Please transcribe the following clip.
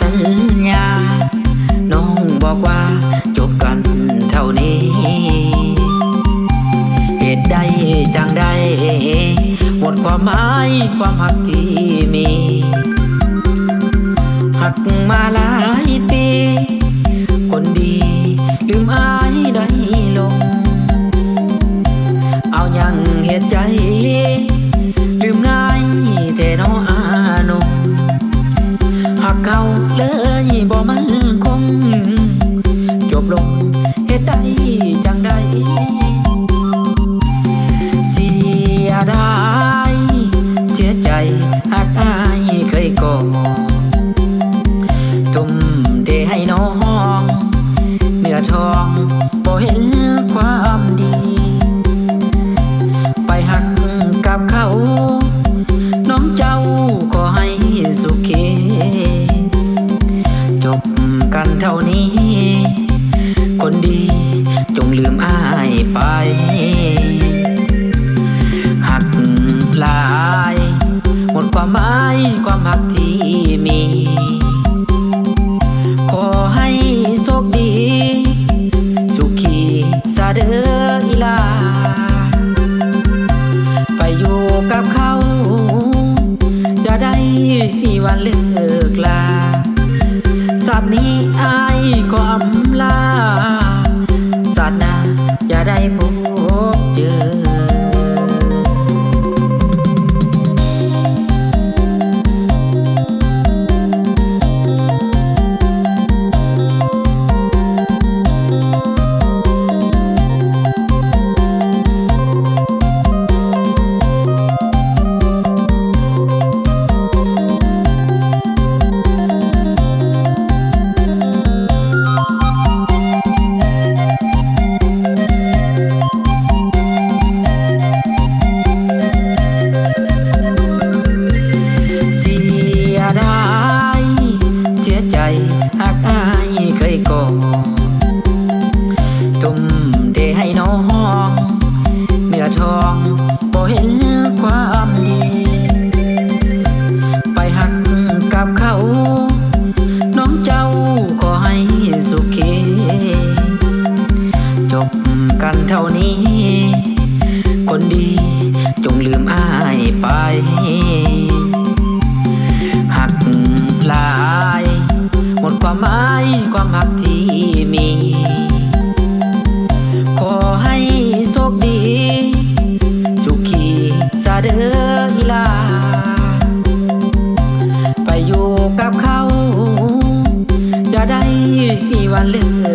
สัญญา น้องบอกว่าจบกันเท่านี้ เหตุใดจังใดหมดความหมายความหักที่มี หักมาหลายปี เหตุใดจังได้เสียดายเสียใจหากอายเคยก่อทุ่มเทให้น้องเนื้อทองบ่เห็นความดี ไปหักกับเขา น้องเจ้าก็ให้สุขีจบกันเท่านี้ มีวั ทองบ่เห็นความดี ไปหักกับเขา น้องเจ้าก็ให้สุขีจบกันเท่านี้ คนดีจงลืมอายไป หักลาย หมดความหมายความหักที่มี กับเขา จะได้มีวันเลิก